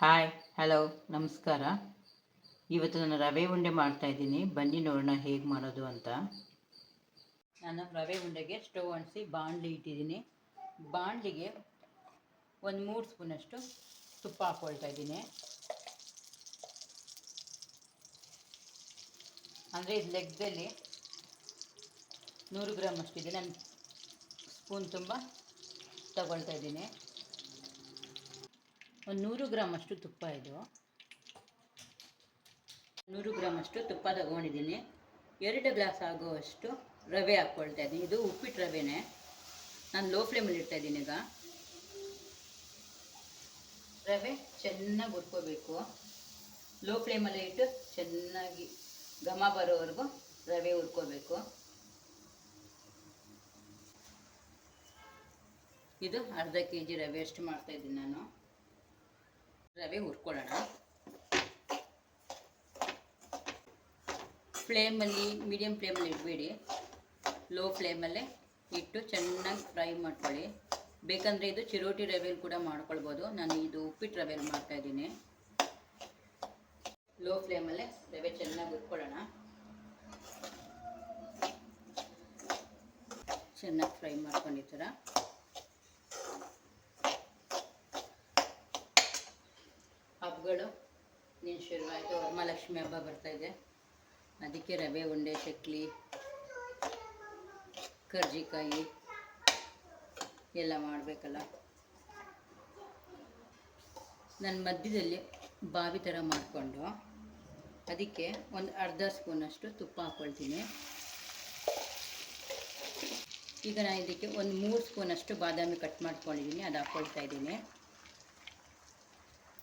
Hi hello ನಮಸ್ಕಾರ. ಇವತ್ತು ನಾನು ರವೆ ಉಂಡೆ ಮಾಡ್ತಾ ಇದ್ದೀನಿ. ಬನ್ನಿ ನೋಡೋಣ ಹೇಗೆ ಮಾಡೋದು ಅಂತ. ನಾನು ರವೆ ಉಂಡೆಗೆ ಸ್ಟವ್ ಅಂಟಿಸಿ ಬಾಣಲಿ ಇಟ್ಟಿದ್ದೀನಿ. ಬಾಣಲಿಗೆ ಒಂದು ಮೂರು ಸ್ಪೂನಷ್ಟು ತುಪ್ಪ ಹಾಕ್ಕೊಳ್ತಾ ಇದ್ದೀನಿ. ಅಂದರೆ ಇದು ಲೆಗ್ದಲ್ಲಿ ನೂರು ಗ್ರಾಮ್ ಅಷ್ಟಿದೆ. ನಾನು ಸ್ಪೂನ್ ತುಂಬ ತಗೊಳ್ತಾ ಇದ್ದೀನಿ. ಒಂದು ನೂರು ಗ್ರಾಮಷ್ಟು ತುಪ್ಪ ಇದು. ನೂರು ಗ್ರಾಮಷ್ಟು ತುಪ್ಪ ತಗೊಂಡಿದ್ದೀನಿ. ಎರಡು ಗ್ಲಾಸ್ ಆಗುವಷ್ಟು ರವೆ ಹಾಕ್ಕೊಳ್ತಾ ಇದ್ದೀನಿ. ಇದು ಉಪ್ಪಿಟ್ಟು ರವೆನೇ. ನಾನು ಲೋ ಫ್ಲೇಮಲ್ಲಿ ಇಡ್ತಾ ಇದ್ದೀನಿ ಈಗ. ರವೆ ಚೆನ್ನಾಗಿ ಹುರ್ಕೋಬೇಕು. ಲೋ ಫ್ಲೇಮಲ್ಲಿ ಇಟ್ಟು ಚೆನ್ನಾಗಿ ಘಮ ಬರೋವರೆಗೂ ರವೆ ಹುರ್ಕೋಬೇಕು. ಇದು ಅರ್ಧ ಕೆ ಜಿ ರವೆ ಅಷ್ಟು ಮಾಡ್ತಾಯಿದ್ದೀನಿ ನಾನು. ರವೆ ಹುರ್ಕೊಳ್ಳೋಣ. ಫ್ಲೇಮಲ್ಲಿ ಮೀಡಿಯಮ್ ಫ್ಲೇಮಲ್ಲಿ ಇಡಬೇಡಿ. ಲೋ ಫ್ಲೇಮಲ್ಲೇ ಇಟ್ಟು ಚೆನ್ನಾಗಿ ಫ್ರೈ ಮಾಡ್ಕೊಳ್ಳಿ. ಬೇಕಂದರೆ ಇದು ಚಿರೋಟಿ ರವೆಯಲ್ಲಿ ಕೂಡ ಮಾಡ್ಕೊಳ್ಬೋದು. ನಾನು ಇದು ಉಪ್ಪಿಟ್ಟು ರವೆಯಲ್ಲಿ ಮಾಡ್ತಾಯಿದ್ದೀನಿ ಲೋ ಫ್ಲೇಮಲ್ಲೇ ರವೆ ಚೆನ್ನಾಗಿ ಹುರ್ಕೊಳ್ಳೋಣ. ಚೆನ್ನಾಗಿ ಫ್ರೈ ಮಾಡ್ಕೊಂಡಿರ್ತೀರ ನೀನು ಶುರುವಾಯಿತು ಹಬ್ಬ ಇದೆ. ಅದಕ್ಕೆ ರವೆ, ಉಂಡೆ, ಚಕ್ಲಿ, ಕರ್ಜಿಕಾಯಿ ಎಲ್ಲ ಮಾಡಬೇಕಲ್ಲ. ನನ್ನ ಮಧ್ಯದಲ್ಲಿ ಬಾವಿ ಥರ ಮಾಡಿಕೊಂಡು ಅದಕ್ಕೆ ಒಂದು ಅರ್ಧ ಸ್ಪೂನಷ್ಟು ತುಪ್ಪ ಹಾಕ್ಕೊಳ್ತೀನಿ ಈಗ ನಾನು ಇದಕ್ಕೆ ಒಂದು ಮೂರು ಸ್ಪೂನಷ್ಟು ಬಾದಾಮಿ ಕಟ್ ಮಾಡ್ಕೊಂಡಿದ್ದೀನಿ ಅದು ಹಾಕ್ಕೊಳ್ತಾ ಇದ್ದೀನಿ.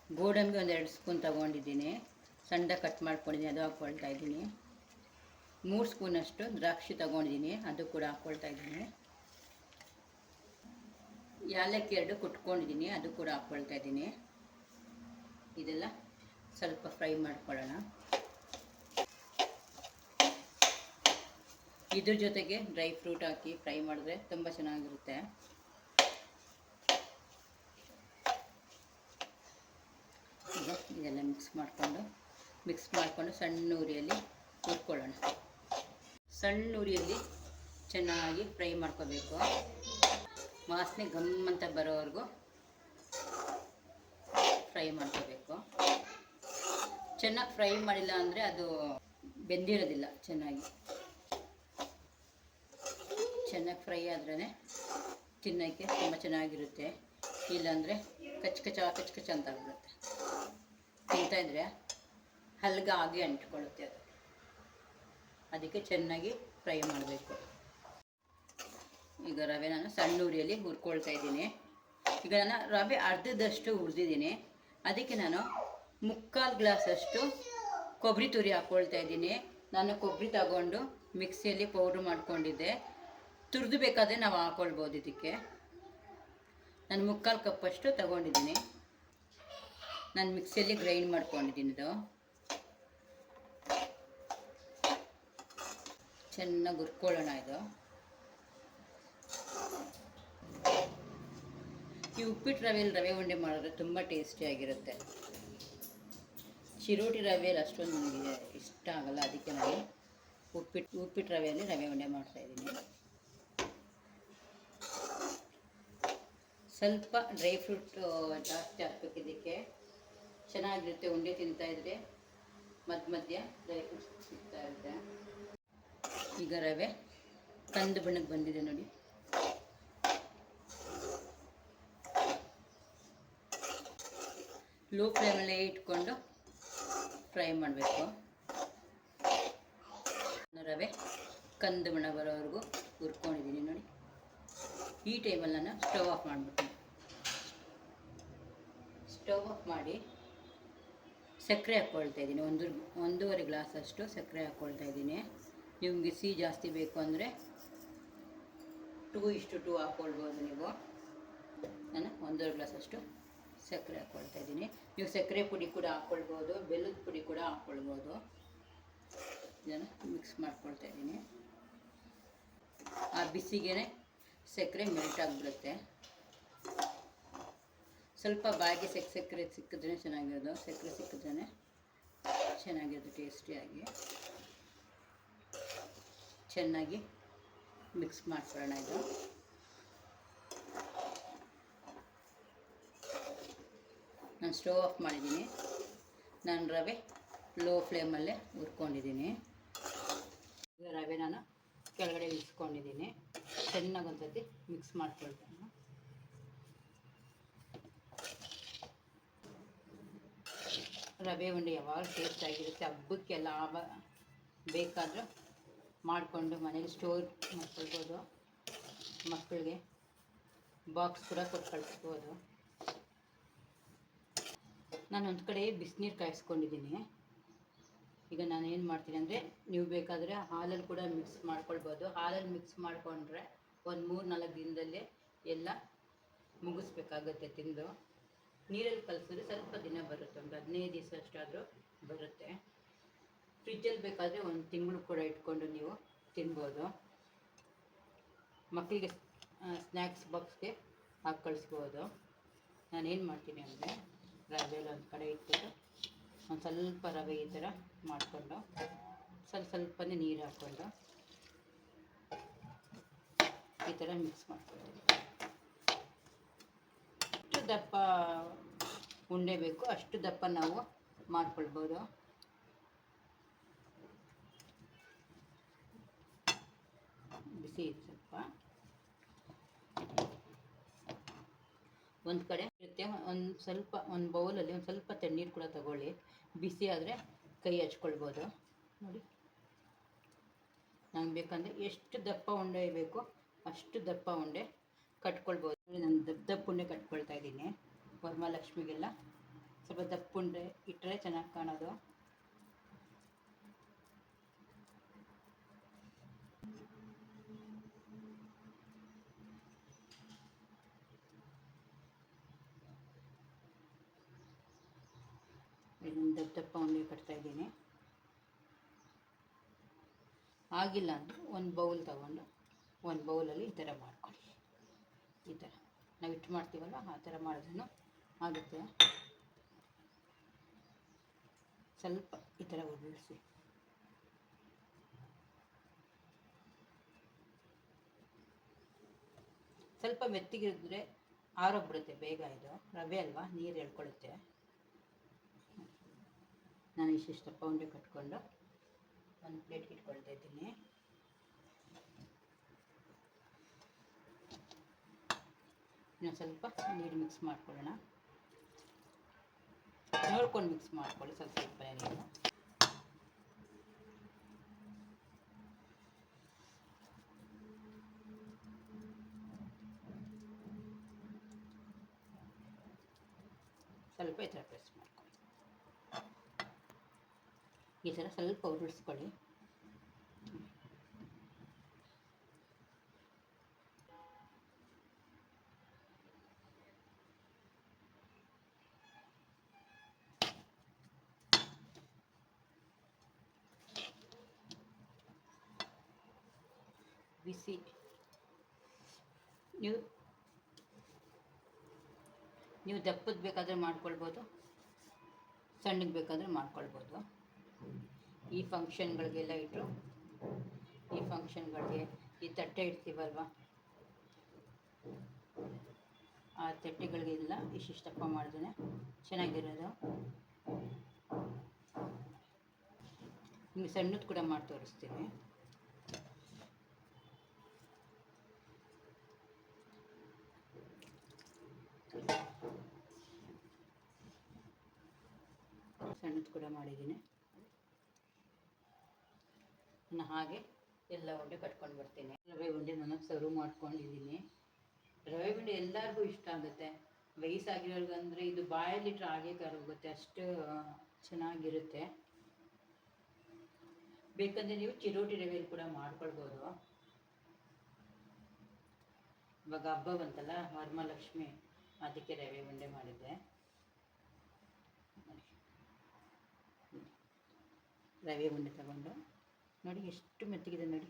ಗೋಡಂಬಿ ಎರಡು ಸ್ಪೂನ್ ತೊಗೊಂಡಿದ್ದೀನಿ. ಸಣ್ಣ ಕಟ್ ಮಾಡ್ಕೊಂಡಿದ್ದೀನಿ, ಅದು ಹಾಕ್ಕೊಳ್ತಾ ಇದ್ದೀನಿ. ಮೂರು ಸ್ಪೂನಷ್ಟು ದ್ರಾಕ್ಷಿ ತೊಗೊಂಡಿದ್ದೀನಿ, ಅದು ಕೂಡ ಹಾಕ್ಕೊಳ್ತಾ ಇದ್ದೀನಿ. ಯಾಲಕ್ಕಿ ಎರಡು ಕುಟ್ಕೊಂಡಿದ್ದೀನಿ, ಅದು ಕೂಡ ಹಾಕ್ಕೊಳ್ತಾ ಇದ್ದೀನಿ. ಇದೆಲ್ಲ ಸ್ವಲ್ಪ ಫ್ರೈ ಮಾಡ್ಕೊಳ್ಳೋಣ. ಇದ್ರ ಜೊತೆಗೆ ಡ್ರೈ ಫ್ರೂಟ್ ಹಾಕಿ ಫ್ರೈ ಮಾಡಿದ್ರೆ ತುಂಬ ಚೆನ್ನಾಗಿರುತ್ತೆ ಈಗ ಇದೆಲ್ಲ ಮಿಕ್ಸ್ ಮಾಡಿಕೊಂಡು ಮಿಕ್ಸ್ ಮಾಡಿಕೊಂಡು ಸಣ್ಣ ಉರಿಯಲ್ಲಿ ಹುರ್ಕೊಳ್ಳೋಣ. ಸಣ್ಣ ಉರಿಯಲ್ಲಿ ಚೆನ್ನಾಗಿ ಫ್ರೈ ಮಾಡ್ಕೋಬೇಕು. ವಾಸನೆ ಗಮ್ ಅಂತ ಬರೋವರೆಗೂ ಫ್ರೈ ಮಾಡ್ಕೋಬೇಕು. ಚೆನ್ನಾಗಿ ಫ್ರೈ ಮಾಡಿಲ್ಲ ಅಂದರೆ ಅದು ಬೆಂದಿರೋದಿಲ್ಲ ಚೆನ್ನಾಗಿ. ಚೆನ್ನಾಗಿ ಫ್ರೈ ಆದ್ರೇ ತಿನ್ನೋಕ್ಕೆ ತುಂಬ ಚೆನ್ನಾಗಿರುತ್ತೆ. ಇಲ್ಲಾಂದರೆ ಕಚ್ ಕಚ ಕಚ್ ಕಚ್ಚ ಅಂತ ತಿಂತಾಯಿದ್ರೆ ಹಲ್ಗ ಆಗಿ ಅಂಟ್ಕೊಳ್ಳುತ್ತೆ ಅದು. ಅದಕ್ಕೆ ಚೆನ್ನಾಗಿ ಫ್ರೈ ಮಾಡಬೇಕು. ಈಗ ರವೆ ನಾನು ಸಣ್ಣ ಉರಿಯಲ್ಲಿ ಹುರ್ಕೊಳ್ತಾ ಇದ್ದೀನಿ. ಈಗ ನಾನು ರವೆ ಅರ್ಧದಷ್ಟು ಹುರಿದಿದ್ದೀನಿ. ಅದಕ್ಕೆ ನಾನು ಮುಕ್ಕಾಲು ಗ್ಲಾಸಷ್ಟು ಕೊಬ್ಬರಿ ತುರಿ ಹಾಕ್ಕೊಳ್ತಾ ಇದ್ದೀನಿ. ನಾನು ಕೊಬ್ಬರಿ ತಗೊಂಡು ಮಿಕ್ಸಿಯಲ್ಲಿ ಪೌಡ್ರ್ ಮಾಡ್ಕೊಂಡಿದ್ದೆ. ತುರಿದು ಬೇಕಾದರೆ ನಾವು ಹಾಕ್ಕೊಳ್ಬೋದು ಇದಕ್ಕೆ. ನಾನು ಮುಕ್ಕಾಲು ಕಪ್ಪಷ್ಟು ತಗೊಂಡಿದ್ದೀನಿ. ನಾನು ಮಿಕ್ಸಿಯಲ್ಲಿ ಗ್ರೈಂಡ್ ಮಾಡ್ಕೊಂಡಿದ್ದೀನಿ ಇದು. ಚೆನ್ನಾಗಿ ಹುರ್ಕೊಳ್ಳೋಣ ಇದು. ಈ ಉಪ್ಪಿಟ್ಟು ರವೆಯಲ್ಲಿ ರವೆ ಉಂಡೆ ಮಾಡಿದ್ರೆ ತುಂಬ ಟೇಸ್ಟಿಯಾಗಿರುತ್ತೆ ಚಿರೋಟಿ ರವೆಯಲ್ಲಿ ಅಷ್ಟೊಂದು ನನಗೆ ಇಷ್ಟ ಆಗಲ್ಲ, ಅದಕ್ಕೆ ನಾನು ಉಪ್ಪಿಟ್ಟು ಉಪ್ಪಿಟ್ಟು ರವೆಯಲ್ಲಿ ರವೆ ಉಂಡೆ ಮಾಡ್ತಾಯಿದ್ದೀನಿ ಸ್ವಲ್ಪ ಡ್ರೈ ಫ್ರೂಟ್ ಜಾಸ್ತಿ ಹಾಕ್ಬೇಕು ಚೆನ್ನಾಗಿರುತ್ತೆ, ಉಂಡೆ ತಿಂತಾಯಿದ್ರೆ ಮಧ್ಯ ಮಧ್ಯ ಫ್ರೂಟ್ಸ್ ಸಿಗ್ತಾ ಇರುತ್ತೆ. ಈಗ ರವೆ ಕಂದು ಬಣ್ಣಕ್ಕೆ ಬಂದಿದೆ ನೋಡಿ. ಲೋ ಫ್ಲೇಮಲ್ಲೇ ಇಟ್ಕೊಂಡು ಫ್ರೈ ಮಾಡಬೇಕು. ರವೆ ಕಂದು ಬಣ್ಣ ಬರೋವರೆಗೂ ಹುರ್ಕೊಂಡಿದ್ದೀನಿ ನೋಡಿ. ಈ ಟೈಮಲ್ಲಿ ನಾನು ಸ್ಟವ್ ಆಫ್ ಮಾಡಿಬಿಡ್ತೀನಿ. ಸ್ಟವ್ ಆಫ್ ಮಾಡಿ ಸಕ್ಕರೆ ಹಾಕ್ಕೊಳ್ತಾ ಇದ್ದೀನಿ. ಒಂದು, ಒಂದೂವರೆ ಗ್ಲಾಸ್ ಅಷ್ಟು ಸಕ್ಕರೆ ಹಾಕ್ಕೊಳ್ತಾ ಇದ್ದೀನಿ. ನಿಮಗೆ ಸಿಹಿ ಜಾಸ್ತಿ ಬೇಕು ಅಂದರೆ ಟೂ ಇಷ್ಟು ಟೂ ಹಾಕ್ಕೊಳ್ಬೋದು ನೀವು. ನಾನು ಒಂದೂವರೆ ಗ್ಲಾಸ್ ಅಷ್ಟು ಸಕ್ಕರೆ ಹಾಕ್ಕೊಳ್ತಾ ಇದ್ದೀನಿ. ನೀವು ಸಕ್ಕರೆ ಪುಡಿ ಕೂಡ ಹಾಕ್ಕೊಳ್ಬೋದು ಬೆಲ್ಲದ ಪುಡಿ ಕೂಡ ಹಾಕ್ಕೊಳ್ಬೋದು ಇದನ್ನು ಮಿಕ್ಸ್ ಮಾಡ್ಕೊಳ್ತಾ ಇದ್ದೀನಿ. ಆ ಬಿಸಿಗೆ ಸಕ್ಕರೆ ಮೆಲ್ಟ್ ಆಗಿಬಿಡುತ್ತೆ. ಸ್ವಲ್ಪ ಬಾಗಿ ಸೆಕ್ ಸಕ್ಕರೆ ಸಿಕ್ಕಿದ್ರೆ ಚೆನ್ನಾಗಿರೋದು. ಸಕ್ಕರೆ ಸಿಕ್ಕಿದ್ರೆ ಚೆನ್ನಾಗಿರೋದು ಟೇಸ್ಟಿಯಾಗಿ. ಚೆನ್ನಾಗಿ ಮಿಕ್ಸ್ ಮಾಡ್ಕೊಳ್ಳೋಣ ಇದು. ನಾನು ಸ್ಟವ್ ಆಫ್ ಮಾಡಿದ್ದೀನಿ. ನಾನು ರವೆ ಲೋ ಫ್ಲೇಮಲ್ಲೇ ಹುರ್ಕೊಂಡಿದ್ದೀನಿ. ರವೆ ನಾನು ಕೆಳಗಡೆ ಇಳಿಸ್ಕೊಂಡಿದ್ದೀನಿ. ಚೆನ್ನಾಗಿ ಒಂದ್ಸತಿ ಮಿಕ್ಸ್ ಮಾಡ್ಕೊಳ್ತೇನೆ. ರವೆ ಉಂಡೆ ಯಾವಾಗ ಟೇಸ್ಟ್ ಆಗಿರುತ್ತೆ, ಹಬ್ಬಕ್ಕೆಲ್ಲ ಆವ, ಬೇಕಾದರೂ ಮಾಡಿಕೊಂಡು ಮನೇಲಿ ಸ್ಟೋರ್ ಮಾಡ್ಕೊಳ್ಬೋದು. ಮಕ್ಕಳಿಗೆ ಬಾಕ್ಸ್ ಕೂಡ ಕೊಟ್ಟು ಕಳಿಸ್ಬೋದು. ನಾನು ಒಂದು ಕಡೆ ಬಿಸಿನೀರು ಕಾಯಿಸ್ಕೊಂಡಿದ್ದೀನಿ. ಈಗ ನಾನು ಏನು ಮಾಡ್ತೀನಿ ಅಂದರೆ, ನೀವು ಬೇಕಾದರೆ ಹಾಲಲ್ಲಿ ಕೂಡ ಮಿಕ್ಸ್ ಮಾಡ್ಕೊಳ್ಬೋದು. ಹಾಲಲ್ಲಿ ಮಿಕ್ಸ್ ಮಾಡಿಕೊಂಡ್ರೆ ಒಂದು ಮೂರು ನಾಲ್ಕು ದಿನದಲ್ಲೇ ಎಲ್ಲ ಮುಗಿಸ್ಬೇಕಾಗುತ್ತೆ ತಿಂದು. ನೀರಲ್ಲಿ ಕಲಸಿದ್ರೆ ಸ್ವಲ್ಪ ದಿನ ಬರುತ್ತೆ, ಒಂದು ಹದಿನೈದು ದಿವಸ ಅಷ್ಟಾದರೂ ಬರುತ್ತೆ. ಫ್ರಿಜ್ಜಲ್ಲಿ ಬೇಕಾದರೆ ಒಂದು ತಿಂಗಳು ಕೂಡ ಇಟ್ಕೊಂಡು ನೀವು ತಿನ್ಬೋದು. ಮಕ್ಕಳಿಗೆ ಸ್ನ್ಯಾಕ್ಸ್ ಬಾಕ್ಸ್ಗೆ ಹಾಕಿ ಕಳಿಸ್ಬೋದು. ನಾನೇನು ಮಾಡ್ತೀನಿ ಅಂದರೆ ರವೆಲ್ಲ ಒಂದು ಕಡೆ ಇಟ್ಬಿಟ್ಟು ಒಂದು ಸ್ವಲ್ಪ ರವೆ ಈ ಥರ ಮಾಡಿಕೊಂಡು ಸ್ವಲ್ಪ ಸ್ವಲ್ಪನೇ ನೀರು ಹಾಕ್ಕೊಂಡು ಈ ಥರ ಮಿಕ್ಸ್ ಮಾಡ್ಕೊಳ್ತೀನಿ. ದಪ್ಪ ಉಂಡೆ ಬೇಕು. ಅಷ್ಟು ದಪ್ಪ ನಾವು ಮಾಡ್ಕೊಳ್ಬೋದು. ಬಿಸಿ ಸ್ವಲ್ಪ. ಒಂದು ಕಡೆ ಇರುತ್ತೆ. ಒಂದು ಸ್ವಲ್ಪ, ಒಂದು ಬೌಲಲ್ಲಿ ಒಂದು ಸ್ವಲ್ಪ ತಣ್ಣೀರು ಕೂಡ ತಗೊಳ್ಳಿ. ಬಿಸಿ ಆದರೆ ಕೈ ಹಚ್ಕೊಳ್ಬೋದು. ನೋಡಿ. ನಂಗೆ ಬೇಕಂದರೆ ಎಷ್ಟು ದಪ್ಪ ಉಂಡೆ ಬೇಕೋ ಅಷ್ಟು ದಪ್ಪ ಉಂಡೆ ಕಟ್ಕೊಳ್ಬೋದು. ನಾನು ದಪ್ಪ ದಪ್ಪ ಉಂಡೆ ಕಟ್ಕೊಳ್ತಾ ಇದ್ದೀನಿ. ವರಮಹಾಲಕ್ಷ್ಮಿಗೆಲ್ಲ. ಸ್ವಲ್ಪ ದಪ್ಪ ಉಂಡೆ ಇಟ್ಟರೆ ಚೆನ್ನಾಗಿ ಕಾಣೋದು. ದಪ್ಪ ದಪ್ಪ ಉಂಡೆ ಕಟ್ತಾ ಇದ್ದೀನಿ. ಆಗಿಲ್ಲ ಅಂದರೆ ಒಂದು ಬೌಲ್ ತಗೊಂಡು, ಒಂದು ಬೌಲಲ್ಲಿ ಈ ಥರ ಮಾಡ್ಕೊಳ್ಳಿ. ಈ ಥರ ನಾವು ಇಟ್ಟು ಮಾಡ್ತೀವಲ್ಲ ಆ ಥರ ಮಾಡಿದ್ರೂ ಆಗುತ್ತೆ. ಸ್ವಲ್ಪ ಈ ಥರ ಉರುಳಿಸಿ ಸ್ವಲ್ಪ ಮೆತ್ತಗಿರಿದ್ರೆ ಆರೋಗ್ಬಿಡುತ್ತೆ ಬೇಗ ಇದು. ರವೆ ಅಲ್ವಾ? ನೀರು ಎಳ್ಕೊಳ್ಳುತ್ತೆ. ನಾನು ಇಷ್ಟಿಷ್ಟು ಪೌಂಡೆ ಕಟ್ಕೊಂಡು ಒಂದು ಪ್ಲೇಟ್ಗೆ ಇಟ್ಕೊಳ್ತಾ ಇದ್ದೀನಿ. ಇನ್ನು ಸ್ವಲ್ಪ ನೀರು ಮಿಕ್ಸ್ ಮಾಡ್ಕೊಳ್ಳೋಣ. ನೋಡ್ಕೊಂಡು ಮಿಕ್ಸ್ ಮಾಡ್ಕೊಳ್ಳಿ ಸ್ವಲ್ಪ ಸ್ವಲ್ಪ ನೀರು. ಸ್ವಲ್ಪ ಈ ಥರ ಪ್ರೆಸ್ ಮಾಡ್ಕೊಳ್ಳಿ. ಈ ಥರ ಸ್ವಲ್ಪ ಉರುಳಿಸ್ಕೊಳ್ಳಿ ಬಿಸಿ. ನೀವು ನೀವು ದಪ್ಪದ ಬೇಕಾದರೆ ಮಾಡ್ಕೊಳ್ಬೋದು, ಸಣ್ಣಗೆ ಬೇಕಾದರೆ ಮಾಡ್ಕೊಳ್ಬೋದು. ಈ ಫಂಕ್ಷನ್ಗಳಿಗೆಲ್ಲ ಇಟ್ಟು ಈ ಫಂಕ್ಷನ್ಗಳಿಗೆ ಈ ತಟ್ಟೆ ಇಡ್ತೀವಲ್ವ? ಆ ತಟ್ಟೆಗಳಿಗೆಲ್ಲ ಇಷ್ಟಿಷ್ಟಪ್ಪ ಮಾಡಿದ್ರೆ ಚೆನ್ನಾಗಿರೋದು. ನೀವು ಸಣ್ಣದು ಕೂಡ ಮಾಡಿ ತೋರಿಸ್ತೀನಿ ಸಣ್ಣದು ಕೂಡ ಮಾಡಿದ್ದೀನಿ. ನಾನು ಹಾಗೆ ಎಲ್ಲ ಉಂಡೆ ಕಟ್ಕೊಂಡು ಬರ್ತೀನಿ. ರವೆ ಉಂಡೆ ನಾನು ಸರ್ವ್ ಮಾಡ್ಕೊಂಡಿದ್ದೀನಿ. ರವೆ ಉಂಡೆ ಎಲ್ಲರಿಗೂ ಇಷ್ಟ ಆಗುತ್ತೆ. ವಯಸ್ಸಾಗಿರೋರ್ಗಂದ್ರೆ ಇದು ಬಾಯಲ್ಲಿಟ್ರೆ ಹಾಗೆ ಹೋಗುತ್ತೆ ಅಷ್ಟು ಚೆನ್ನಾಗಿರುತ್ತೆ. ಬೇಕಂದರೆ ನೀವು ಚಿರೋಟಿ ರವೆಯಲ್ಲಿ ಕೂಡ ಮಾಡ್ಕೊಳ್ಬೋದು. ಇವಾಗ ಹಬ್ಬ ಬಂತಲ್ಲ ವರಮಹಾಲಕ್ಷ್ಮಿ ಅದಕ್ಕೆ ರವೆ ಉಂಡೆ ಮಾಡಿದ್ದೆ. ರವೆ ಉಂಡೆ ತಗೊಂಡು ನೋಡಿ ಎಷ್ಟು ಮೆತ್ತಗಿದೆ ನೋಡಿ.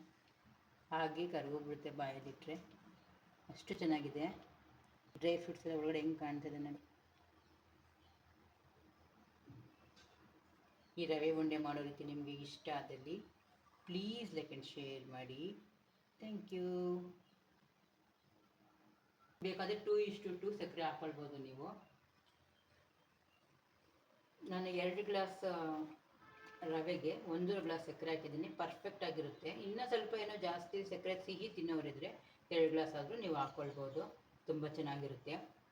ಹಾಗೆ ಕರ್ಗೋಗ್ಬಿಡುತ್ತೆ ಬಾಯಲ್ಲಿಟ್ಟರೆ ಅಷ್ಟು ಚೆನ್ನಾಗಿದೆ. ಡ್ರೈ ಫ್ರೂಟ್ಸ್ ಎಲ್ಲ ಒಳಗಡೆ ಹೆಂಗೆ ಕಾಣ್ತಿದೆ ನೋಡಿ. ಈ ರವೆ ಉಂಡೆ ಮಾಡೋ ರೀತಿ ನಿಮಗೆ ಇಷ್ಟ ಆದಲ್ಲಿ ಪ್ಲೀಸ್ ಲೈಕ್ ಆ್ಯಂಡ್ ಶೇರ್ ಮಾಡಿ. ಥ್ಯಾಂಕ್ ಯು ಬೇಕಾದರೆ ಟೂ ಇಷ್ಟು ಟು ಸಕ್ಕರೆ ಹಾಕ್ಕೊಳ್ಬೋದು ನೀವು. ನಾನು ಎರಡು ಗ್ಲಾಸ್ ರವೆಗೆ ಒಂದೂರು ಗ್ಲಾಸ್ ಸಕ್ಕರೆ ಹಾಕಿದ್ದೀನಿ. ಪರ್ಫೆಕ್ಟ್ ಆಗಿರುತ್ತೆ. ಇನ್ನೂ ಸ್ವಲ್ಪ ಏನೋ ಜಾಸ್ತಿ ಸಕ್ಕರೆ ಸಿಹಿ ತಿನ್ನೋರಿದ್ರೆ ಎರಡು ಗ್ಲಾಸ್ ಆದರೂ ನೀವು ಹಾಕ್ಕೊಳ್ಬೋದು ತುಂಬ ಚೆನ್ನಾಗಿರುತ್ತೆ.